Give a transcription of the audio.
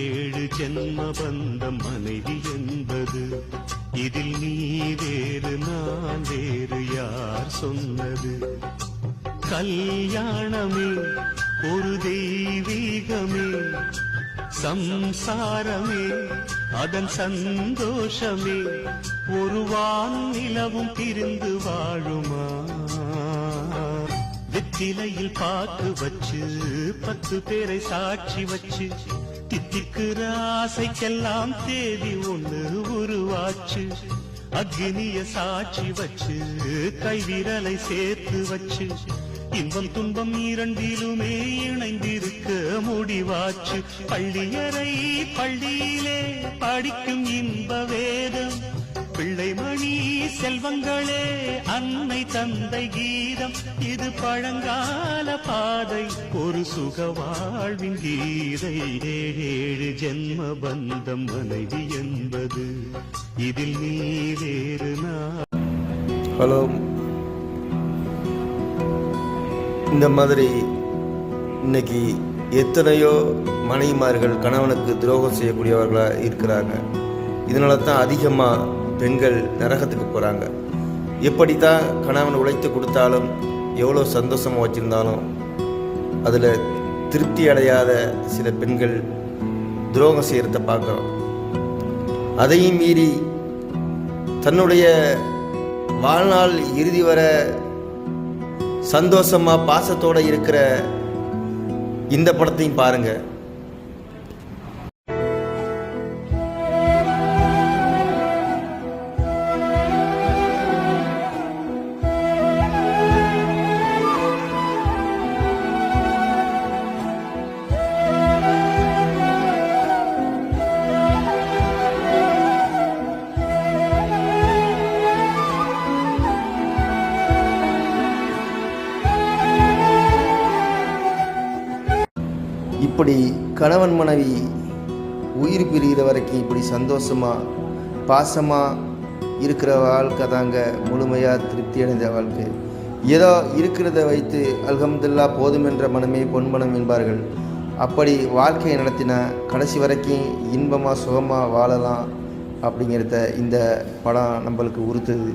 ஏழு ஜென்ம பந்தம் மனைவி என்பது. இதில் நீ வேறு நான் வேறு யார் சொன்னது. கல்யாணமே ஒரு தெய்வீகமே. சம்சாரமே அதன் சந்தோஷமே. ஒரு வான் நிலவும் பிரிந்து வாழுமா? வெத்திலையில் பாக்கு வச்சு பத்து பேரை சாட்சி வச்சு தித்திக்கிற ஆசைக்கெல்லாம் தேதி ஒண்ணு உருவாச்சு. அக்னிய சாட்சி வச்சு கைவிரலை சேர்த்து வச்சு. இன்பம் துன்பம் இரண்டிலுமே இணைந்திருக்க முடிவாச்சு. பள்ளியறை பள்ளியிலே படிக்கும் இன்ப வேதம் பிள்ளைமணி செல்வங்களே அன்னை தந்தை கீதம். இது பழங்கால பாதை ஒரு சுக வாழ்வின் கீதை. ஏழு ஜென்ம பந்தம் மனைவி என்பது. இதில் நீ வேறு ஹலோ. இந்த மாதிரி இன்னைக்கு எத்தனையோ மனைவிமார்கள் கணவனுக்கு துரோகம் செய்யக்கூடியவர்களாக இருக்கிறாங்க. இதனால தான் அதிகமாக பெண்கள் நரகத்துக்கு போகிறாங்க எப்படி தான் கணவன் உழைத்து கொடுத்தாலும் எவ்வளோ சந்தோஷமாக வச்சுருந்தாலும் அதில் திருப்தி அடையாத சில பெண்கள் துரோகம் செய்கிறத பார்க்குறோம். அதையும் மீறி தன்னுடைய வாழ்நாள் இறுதி வர சந்தோஷமாக பாசத்தோடு இருக்கிற இந்த படத்தையும் பாருங்கள் இப்படி கணவன் மனைவி உயிர் பிரிகிற வரைக்கும் இப்படி சந்தோஷமா பாசமாக இருக்கிற வாழ்க்கை தாங்க முழுமையாக திருப்தி அடைந்த வாழ்க்கை. ஏதோ இருக்கிறத வைத்து அல்ஹம்துல்லா போதுமென்ற மனமே பொன்மனம் என்பார்கள். அப்படி வாழ்க்கையை நடத்தின கடைசி வரைக்கும் இன்பமாக சுகமாக வாழலாம் அப்படிங்கிறத இந்த படம் நம்மளுக்கு உறுத்துது.